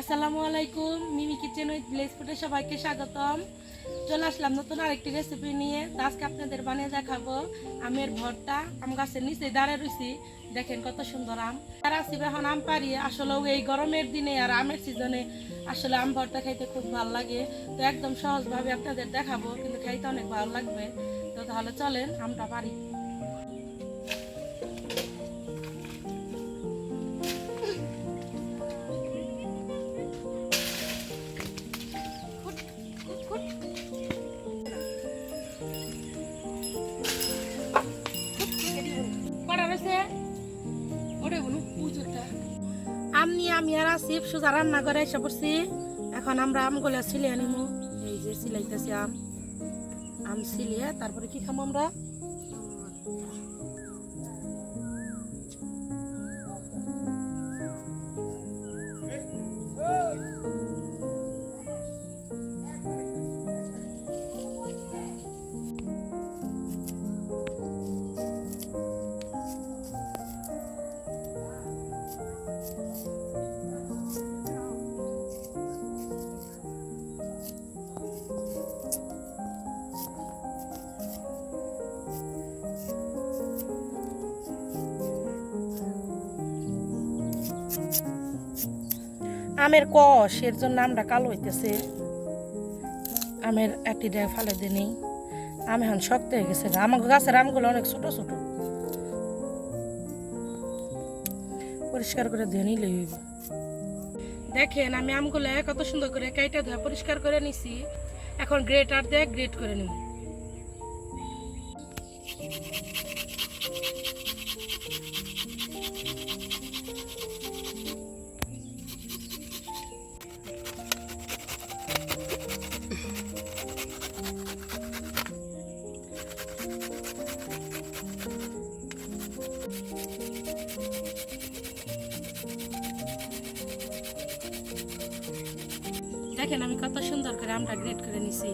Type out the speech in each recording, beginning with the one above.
আসসালামু আলাইকুম, মিমি kitchen with village ফুডে সবাইকে স্বাগতম। চলে আসলাম নতুন আরেকটি রেসিপি নিয়ে। আজকে আপনাদের বানিয়ে দেখাবো আমের ভর্তা। আম গাছের নিচে দাঁড়িয়ে রয়েছি দেখেন কত সুন্দর আম। আর আসি এখন আম পারি আসলে এই গরমের দিনে আর আমের সিজনে আসলে আম ভর্তা খাইতে খুব ভালো লাগে। তো একদম সহজভাবে আপনাদের দেখাবো, কিন্তু খাইতে অনেক ভালো লাগবে। তো তাহলে চলেন, আমটা পারি আম নিয়ে আমি আর আসিফ সুজা রান্না করে এসে পড়ছি। এখন আমরা আমগুলো সিলিয়ে নিমু। এই যে সিলাইতেছি আম। আম সিলিয়ে তারপরে কি খাব আমরা? আমের কষ, এর জন্য আমটা কালো হইতেছে। আমের একটি ডে ফালে দিনই আম এখন শক্ত হয়ে গেছে আমার গাছের আমগুলো অনেক ছোট ছোট। পরিষ্কার করে ধুয়ে নিলে দেখেন, আমি আমগুলো কত সুন্দর করে কাইটা ধুয়ে পরিষ্কার করে নিছি। এখন গ্রেটার দিয়ে গ্রেট করে নিব। দেখেন আমি কত সুন্দর করে আমটা গ্রেট করে নিছি।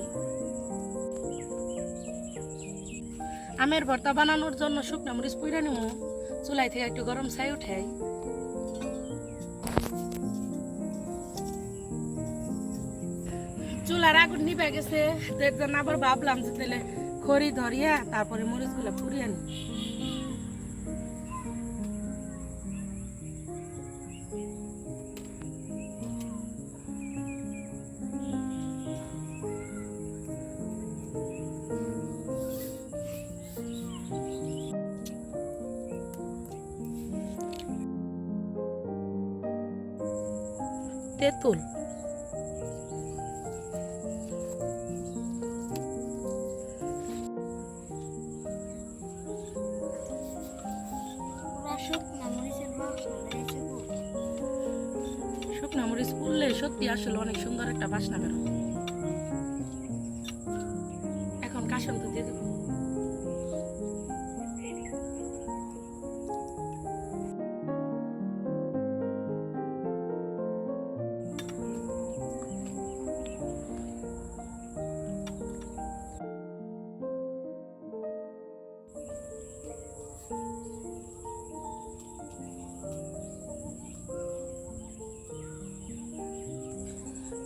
আমের ভর্তা বানানোর জন্য শুকনো মরিচ পুইরা নিব চুলাই থেকে একটু গরম ছাই উঠাই। চুলার আগুন নিবে গেছে এর আবার ভাবলাম যে তাহলে খড়ি ধরিয়া তারপরে মরিচগুলো পুড়িয়ে নি তেঁতুল শুকনো মরিচ পুড়লে সত্যি আসলে অনেক সুন্দর একটা বাসনা বেরো এখন কাসন তো দিয়ে দেবো।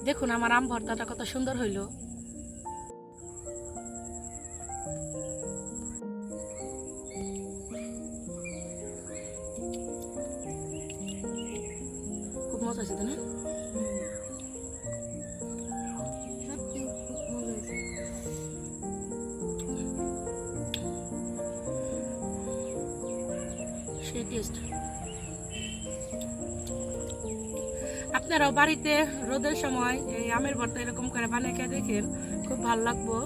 দেখুন আমার আম ভর্তাটা কত সুন্দর হইল। খুব মজা আছে না? সেই টেস্ট আপনারাও বাড়িতে রোদের সময় এই আমের ভর্তা এরকম করে বানিয়ে খেয়ে দেখেন, খুব ভালো লাগবো।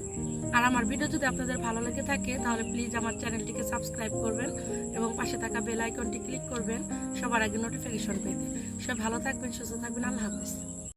আর আমার ভিডিও যদি আপনাদের ভালো লেগে থাকে, তাহলে প্লিজ আমার চ্যানেলটিকে সাবস্ক্রাইব করবেন এবং পাশে থাকা বেল আইকনটি ক্লিক করবেন, সবার আগে নোটিফিকেশন পেতে। সব ভালো থাকবেন, সুস্থ থাকবেন, আল্লাহ হাফিজ।